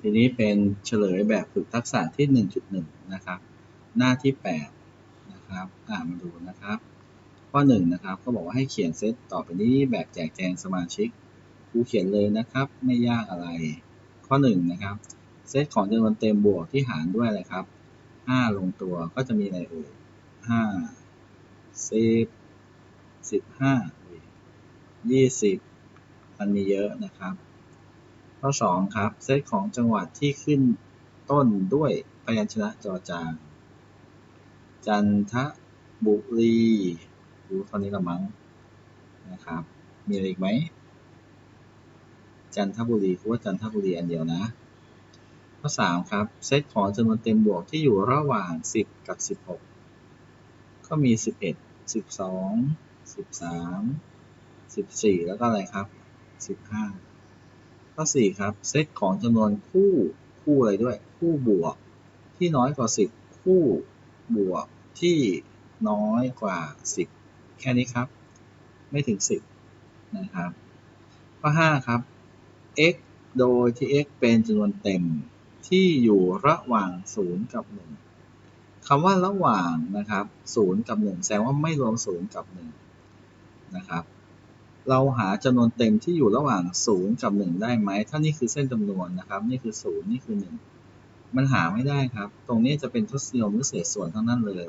ทีนี้เป็นเฉลยแบบฝึกทักษะที่ 1.1 นะครับ หน้าที่ 8 นะครับอ่ามาดูนะครับ ข้อ 1 นะครับก็บอกว่าให้เขียนเซตต่อไปนี้แบบแจกแจงสมาชิกครูเขียนเลยนะครับ ไม่ยากอะไร ข้อ 1 นะครับ เซตของจำนวนเต็มบวกที่หารด้วยอะไรครับ 5 ลงตัวก็จะมีอะไรเอ่ย5 10 15 20 มันมีเยอะนะครับ ข้อ2ครับ เซตของจังหวัดที่ขึ้นต้นด้วยพยัญชนะจอจานจันทบุรีรู้เท่านี้ละมั้งนะครับ มีอะไรอีกไหม จันทบุรีคือว่าจันทบุรีอันเดียวนะข้อ3ครับ เซตของจำนวนเต็มบวกที่อยู่ระหว่าง 10 กับ 16 ก็มี 11 12 13 14 แล้วก็อะไรครับ 15 ข้อ4ครับ เซตของจำนวนคู่คู่อะไรด้วย คู่บวก ที่น้อยกว่า 10 คู่บวกที่น้อยกว่า 10 แค่นี้ครับ ไม่ถึง 10 นะครับ ข้อ 5 ครับ x โดยที่ x เป็นจำนวนเต็มที่อยู่ระหว่าง 0 กับ 1คำว่าระหว่างนะครับ 0 กับ 1 แสดงว่าไม่รวม 0 กับ 1 นะครับ เราหาจำนวนเต็มที่อยู่ระหว่าง 0 กับ 1 ได้ไหม ถ้านี่คือเส้นจำนวนนะครับ นี่คือ 0 นี่คือ 1 มันหาไม่ได้ครับ ตรงนี้จะเป็นทศนิยมหรือเศษส่วนทั้งนั้นเลย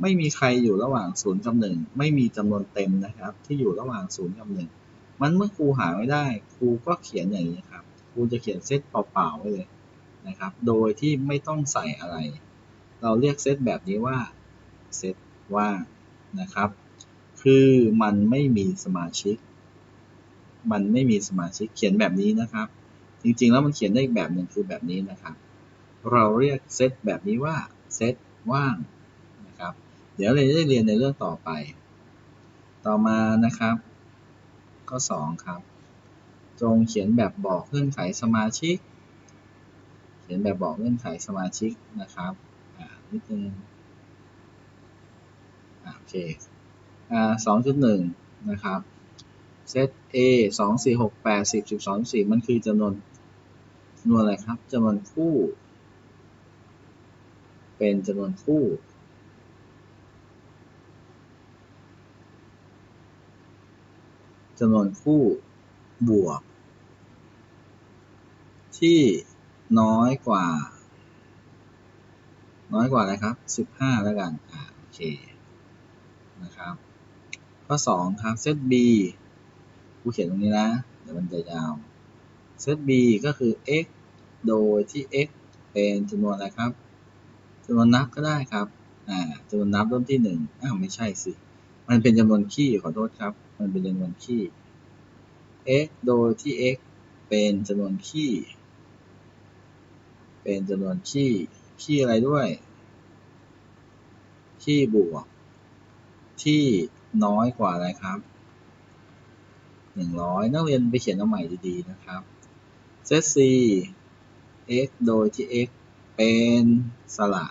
ไม่มีใครอยู่ระหว่าง 0 กับ 1 ไม่มีจำนวนเต็มนะครับ ที่อยู่ระหว่าง 0 กับ 1 มันเมื่อครูหาไม่ได้ ครูก็เขียนอย่างนี้ครับ ครูจะเขียนเซตเปล่าๆไว้เลยนะครับ โดยที่ไม่ต้องใส่อะไร เราเรียกเซตแบบนี้ว่าเซตว่างนะครับ คือมันไม่มีสมาชิก มันไม่มีสมาชิกเขียนแบบนี้นะครับ จริงๆ แล้วมันเขียนได้อีกแบบหนึ่งคือแบบนี้นะครับ เราเรียกเซตแบบนี้ว่าเซตว่างนะครับ เดี๋ยวเราจะได้เรียนในเรื่องต่อไป ต่อมานะครับ ข้อ 2 ครับ จงเขียนแบบบอกเงื่อนไขสมาชิก เขียนแบบบอกเงื่อนไขสมาชิกนะครับ อ่านิดนึงโอเค สองจุดหนึ่งนะครับเซต A สองสี่หกแปดสิบสิบสองสี่มันคือจำนวนจำนวนอะไรครับจำนวนคู่ เป็นจำนวนคู่จำนวนคู่บวก ที่น้อยกว่า น้อยกว่าอะไรครับสิบห้าแล้วกัน อ่า โอเค นะครับ ข้อ2ครับเซต B กูเขียนตรงนี้นะ เดี๋ยวมันจะยาวเซต B ก็คือ x โดยที่ x เป็นจำนวนอะไรครับจำนวนนับก็ได้ครับอ่าจำนวนนับเริ่มที่1อ้าวไม่ใช่สิ มันเป็นจำนวนคี่ขอโทษครับ มันเป็นจำนวนคี่ x โดยที่ x เป็นจำนวนคี่เป็นจำนวนคี่คี่อะไรด้วยคี่บวก ที่ น้อยกว่าอะไรครับ100นักเรียนไปเขียนเอาใหม่ดีๆนะครับเซต C x โดยที่ x เป็นสระ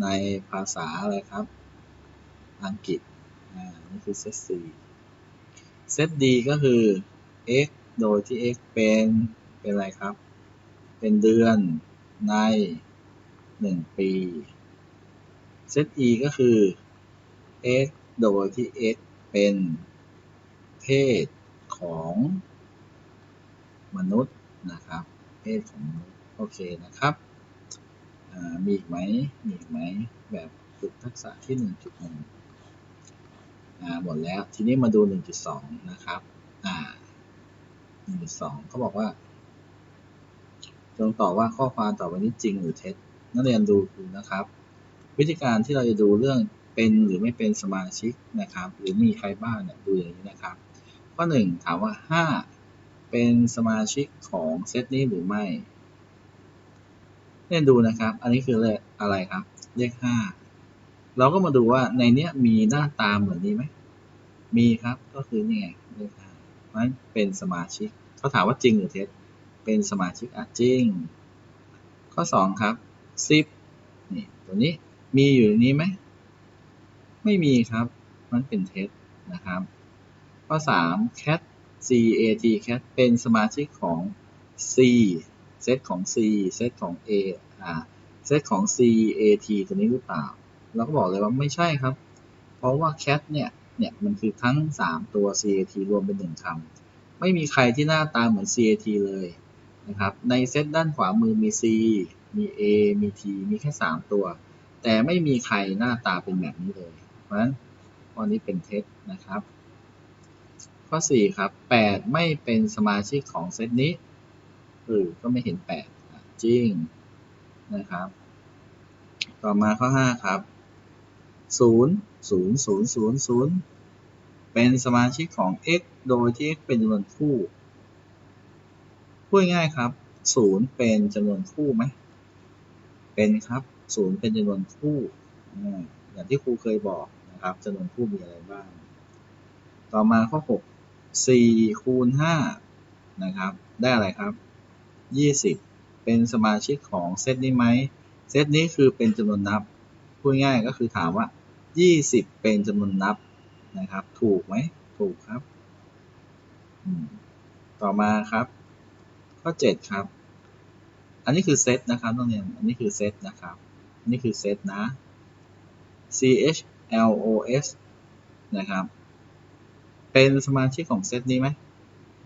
ในภาษาอะไรครับ อังกฤษอ่านี่คือเซต C เซต D ก็คือ x โดยที่ x เป็นเป็นอะไรครับ เป็นเดือนใน 1 ปี เซต E ก็คือ x โดยที่ x เป็นเพศของมนุษย์นะครับ เพศของมนุษย์โอเคนะครับ มีอีกไหมมีอีกไหมแบบฝึกทักษะที่ 1.1อ่าหมดแล้ว ทีนี้มาดู 1.2 นะครับอ่า1.2เขาบอกว่า จงตอบว่าข้อความต่อไปนี้จริงหรือเท็จ นักเรียนดูนะครับ วิธีการที่เราจะดูเรื่อง เป็นหรือไม่เป็นสมาชิกนะครับ หรือมีใครบ้างเนี่ยดูอย่างนี้นะครับ ข้อ 1 ถามว่า 5 เป็นสมาชิกของเซตนี้หรือไม่เล่นดูนะครับ อันนี้คือเลขอะไรครับ เลข 5 เราก็มาดูว่าในเนี้ยมีหน้าตาเหมือนนี้ไหม มีครับ ก็คือนี่ไงเลข5เพราะฉะนั้นเป็นสมาชิกเขาถามว่าจริงหรือเท็จ เป็นสมาชิกอะจริง ข้อ 2 ครับ 10นี่ตัวนี้มีอยู่ในนี้ไหม ไม่มีครับ มันเป็นเท็จนะครับ ข้อ 3 cat c a t cat เป็นสมาชิกของ C เซตของ C เซตของ A อ่าเซตของ C A T ตัวนี้หรือเปล่า เราก็บอกเลยว่าไม่ใช่ครับ เพราะว่า cat เนี่ยเนี่ยมันคือทั้ง 3 ตัว C A T รวมเป็นหนึ่งคำไม่มีใครที่หน้าตาเหมือน C A T เลยนะครับ ในเซตด้านขวามือมี C มี A มี T มีแค่ 3 ตัว แต่ไม่มีใครหน้าตาเป็นแบบนี้เลย เพราะฉะนั้นข้อนี้เป็นเท็จนะครับ ข้อ 4 ครับ 8 ไม่เป็นสมาชิกของเซตนี้เออก็ไม่เห็น 8 จริงนะครับ ต่อมาข้อ 5 ครับ 0 0 0 0 0 เป็นสมาชิกของ x โดยที่ x เป็นจำนวนคู่พูดง่ายครับ 0 เป็นจำนวนคู่ไหมเป็นครับ 0 เป็นจำนวนคู่ อย่างที่ครูเคยบอก นะครับจำนวนคู่มีอะไรบ้าง ต่อมาข้อ 6 4 คูณ 5 นะครับ ได้อะไรครับ 20 เป็นสมาชิกของเซตนี้ไหม เซตนี้คือเป็นจำนวนนับ พูดง่ายก็คือถามว่า 20 เป็นจำนวนนับนะครับ ถูกไหม ถูกครับ ต่อมาครับ ข้อ 7 ครับ อันนี้คือเซตนะครับต้องเรียนอันนี้คือเซตนะครับอันนี้คือเซตนะ ch L O S นะครับ เป็นสมาชิกของเซตนี้ไหม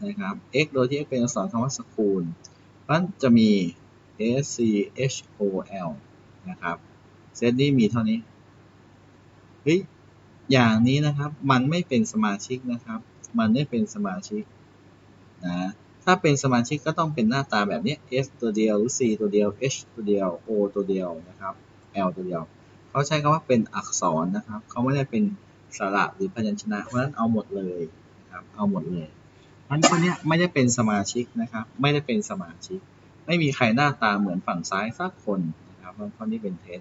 นะครับ x โดยที่ x เป็นอักษรคำว่าสกูลเพราะฉะนั้นจะมี S C H O L นะครับ เซตนี้มีเท่านี้ เฮ้ย อย่างนี้นะครับ มันไม่เป็นสมาชิกนะครับ มันไม่เป็นสมาชิกนะ ถ้าเป็นสมาชิกก็ต้องเป็นหน้าตาแบบนี้ S ตัวเดียวหรือ C ตัวเดียว H ตัวเดียว O ตัวเดียวนะครับ L ตัวเดียว เขาใช้คำว่าเป็นอักษรนะครับเขาไม่ได้เป็นสระหรือพยัญชนะ เพราะฉะนั้นเอาหมดเลยนะครับเอาหมดเลยอันคนนี้ไม่ได้เป็นสมาชิกนะครับ ไม่ได้เป็นสมาชิก ไม่มีใครหน้าตาเหมือนฝั่งซ้ายสักคนนะครับเพราะข้อนี้เป็นเท็จ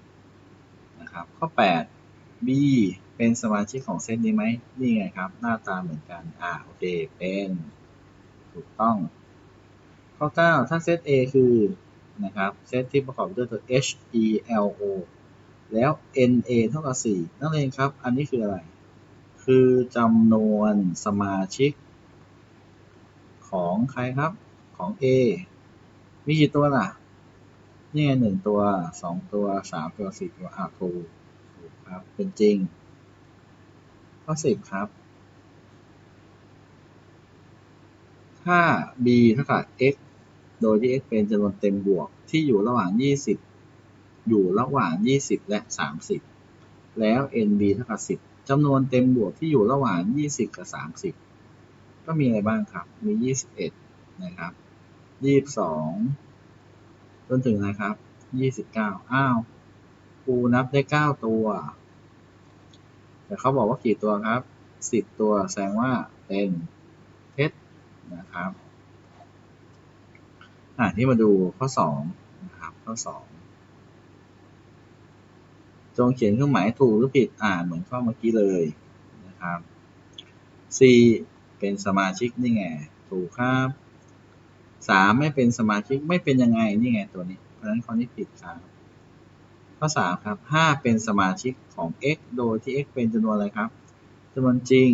นะครับ ข้อ 8 B เป็นสมาชิกของเซตนี้ไหมนี่ไงครับ หน้าตาเหมือนกันอ่าโอเคเป็นถูกต้อง ข้อ 9 ถ้าเซต A คือนะครับเซตที่ประกอบด้วยตัว H E L O แล้ว N A เท่ากับ 4 นั่นเองครับ อันนี้คืออะไร คือจำนวนสมาชิก ของใครครับ ของ A มีกี่ตัวล่ะ นี่ไงหนึ่งตัวสองตัวสามตัวสี่ตัวอ่าถูกถูกครับ เป็นจริง ข้อสิบครับ ถ้า b เท่ากับ x โดยที่ x เป็นจำนวนเต็มบวกที่อยู่ระหว่าง 20 อยู่ระหว่าง 20 และ 30 แล้ว nb เท่ากับ 10จำนวนเต็มบวกที่อยู่ระหว่าง 20 กับ 30 ก็มีอะไรบ้างครับ มี 21 นะครับ 22 จนถึงนะครับ 29 อ้าวครูนับได้ 9 ตัว แต่เขาบอกว่ากี่ตัวครับ 10 ตัวแสดงว่าเป็นเท็จนะครับ อ่าที่มาดูข้อ 2 นะครับ ข้อ 2 จงเขียนเครื่องหมายถูกหรือผิดอ่านเหมือนข้อเมื่อกี้เลยนะครับ C เป็นสมาชิกนี่ไงถูกครับสามไม่เป็นสมาชิกไม่เป็นยังไงนี่ไงตัวนี้ เพราะฉะนั้นข้อนี้ผิดครับข้อสามครับห้าเป็นสมาชิกของ x โดยที่ x เป็นจำนวนอะไรครับจำนวนจริง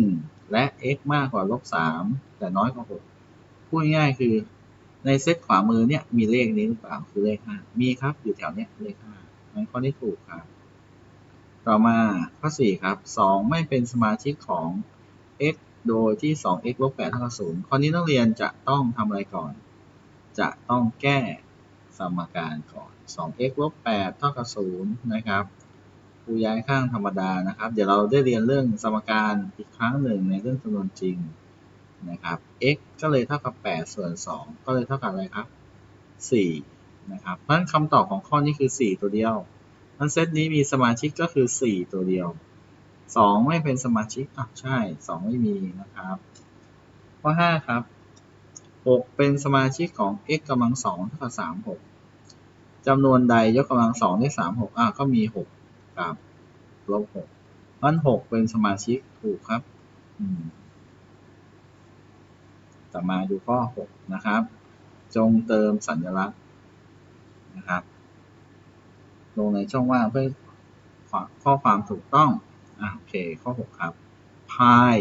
และ x มากกว่าลบสามแต่น้อยกว่าหกพูดง่ายๆคือในเซตขวามือเนี่ยมีเลขนี้หรือเปล่าคือเลขห้ามีครับอยู่แถวเนี้ยเลขห้างั้นข้อนี้ถูกครับ ต่อมาข้อสี่ครับสองไม่เป็นสมาชิกของ x โดยที่ 2x ลบ8เท่ากับ0ข้อนี้นักเรียนจะต้องทำอะไรก่อน จะต้องแก้สมการก่อน 2x ลบ8เท่ากับ0นะครับคูย้ายข้างธรรมดานะครับ เดี๋ยวเราได้เรียนเรื่องสมการอีกครั้งหนึ่งในเรื่องจำนวนจริงนะครับ x ก็เลยเท่ากับ 8 ส่วน 2 ก็เลยเท่ากับอะไรครับ 4 นะครับเพราะฉะนั้นคำตอบของข้อนี้คือ 4 ตัวเดียว มันเซตนี้มีสมาชิกก็คือ 4 ตัวเดียวสองไม่เป็นสมาชิกอะใช่สองไม่มีนะครับข้อห้าครับหกเป็นสมาชิกของ x กำลังสองเท่ากับสามหกจำนวนใดยกกำลังสองได้สามหกอะก็มีหกกับลบหกมันหกเป็นสมาชิกถูกครับต่อมาดูข้อหกนะครับ จงเติมสัญลักษณ์นะครับ ลงในช่องว่างเพื่อข้อความถูกต้องอะโอเค ข้อ 6 ครับพาย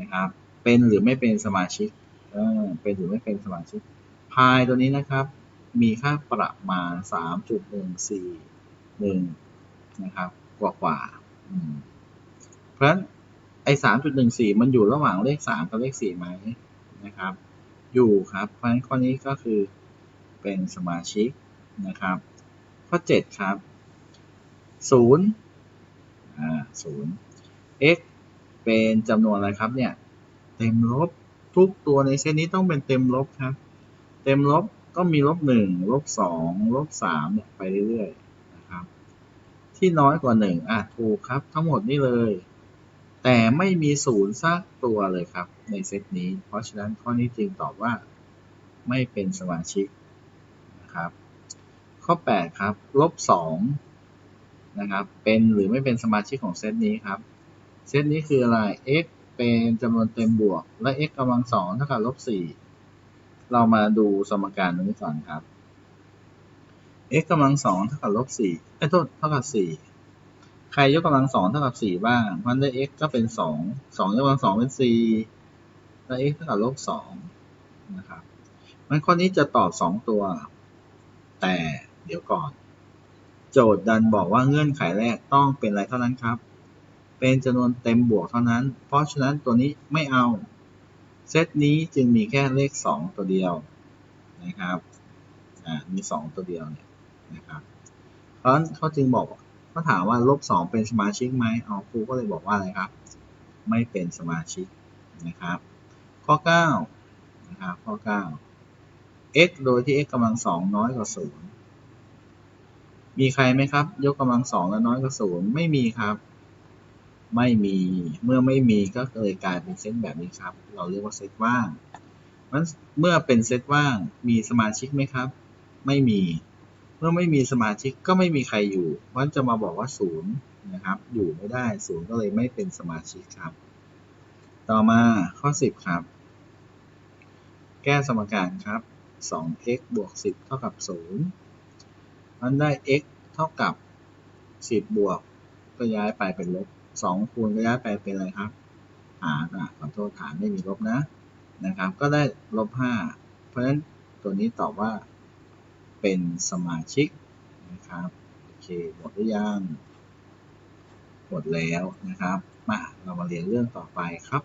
นะครับ เป็นหรือไม่เป็นสมาชิกเออเป็นหรือไม่เป็นสมาชิกพพายตัวนี้นะครับ มีค่าประมาณสามจุดหนึ่งสี่หนึ่งนะครับ กว่ากว่าเพราะฉะนั้นไอ้สามจุดหนึ่งสี่มันอยู่ระหว่างเลขสามกับเลขสี่ไหมนะครับ อยู่ครับ เพราะฉะนั้นข้อนี้ก็คือเป็นสมาชิกนะครับ ข้อเจ็ดครับศูนย์อ่าศูนย์ x เป็นจำนวนอะไรครับเนี่ย เต็มลบทุกตัวในเซตนี้ต้องเป็นเต็มลบครับ เต็มลบก็มีลบหนึ่งลบสองลบสามเนี่ยไปเรื่อยๆนะครับ ที่น้อยกว่าหนึ่งอะถูกครับ ทั้งหมดนี่เลย แต่ไม่มีศูนย์สักตัวเลยครับ ในเซตนี้ เพราะฉะนั้นข้อนี้จึงตอบว่า ไม่เป็นสมาชิกนะครับ ข้อ 8 ครับ ลบ2นะครับ เป็นหรือไม่เป็นสมาชิกของเซตนี้ครับ เซตนี้คืออะไร x เป็นจำนวนเต็มบวก และ x กำลังสองเท่ากับลบ4เรามาดูสมการนี้ก่อนครับ x กำลังสองเท่ากับลบ4ไอ้โทษเท่ากับ4ใครยกกำลังสองเท่ากับ4บ้าง มันได้ x ก็เป็น 2 2 ยกกำลังสองเป็น 4 แล้ว x เท่ากับลบ2นะครับมันข้อนี้จะตอบ 2 ตัว แต่ เดี๋ยวก่อน โจทย์ดันบอกว่าเงื่อนไขแรกต้องเป็นอะไรเท่านั้นครับ เป็นจำนวนเต็มบวกเท่านั้น เพราะฉะนั้นตัวนี้ไม่เอา เซตนี้จึงมีแค่เลข 2 ตัวเดียวนะครับอ่ามี 2 ตัวเดียวเนี่ยนะครับเพราะฉะนั้นเขาจึงบอกเขาถามว่าลบ 2 เป็นสมาชิกไหมเอาครูก็เลยบอกว่าอะไรครับ ไม่เป็นสมาชิกนะครับ ข้อ9นะครับข้อ 9 x โดยที่ x กำลังสองน้อยกว่าศูนย์ มีใครไหมครับ ยกกำลังสองแล้วน้อยกว่าศูนย์ไม่มีครับ ไม่มีเมื่อไม่มีก็เลยกลายเป็นเซตแบบนี้ครับ เราเรียกว่าเซตว่างมันเมื่อเป็นเซตว่างมีสมาชิกไหมครับ ไม่มี เมื่อไม่มีสมาชิกก็ไม่มีใครอยู่มันจะมาบอกว่าศูนย์นะครับ อยู่ไม่ได้ศูนย์ก็เลยไม่เป็นสมาชิกครับ ต่อมาข้อ 10 ครับ แก้สมการครับ 2x บวก 10 เท่ากับ 0 มันได้ x เท่ากับ 10 บวก ก็ย้ายไปเป็นลบ 2 คูณก็ย้ายไปเป็นอะไรครับ หารอะขอโทษฐานไม่มีลบนะนะครับ ก็ได้ลบ 5 เพราะฉะนั้นตัวนี้ตอบว่าเป็นสมาชิกนะครับโอเคหมดหรือยังหมดแล้วนะครับมาเรามาเรียนเรื่องต่อไปครับ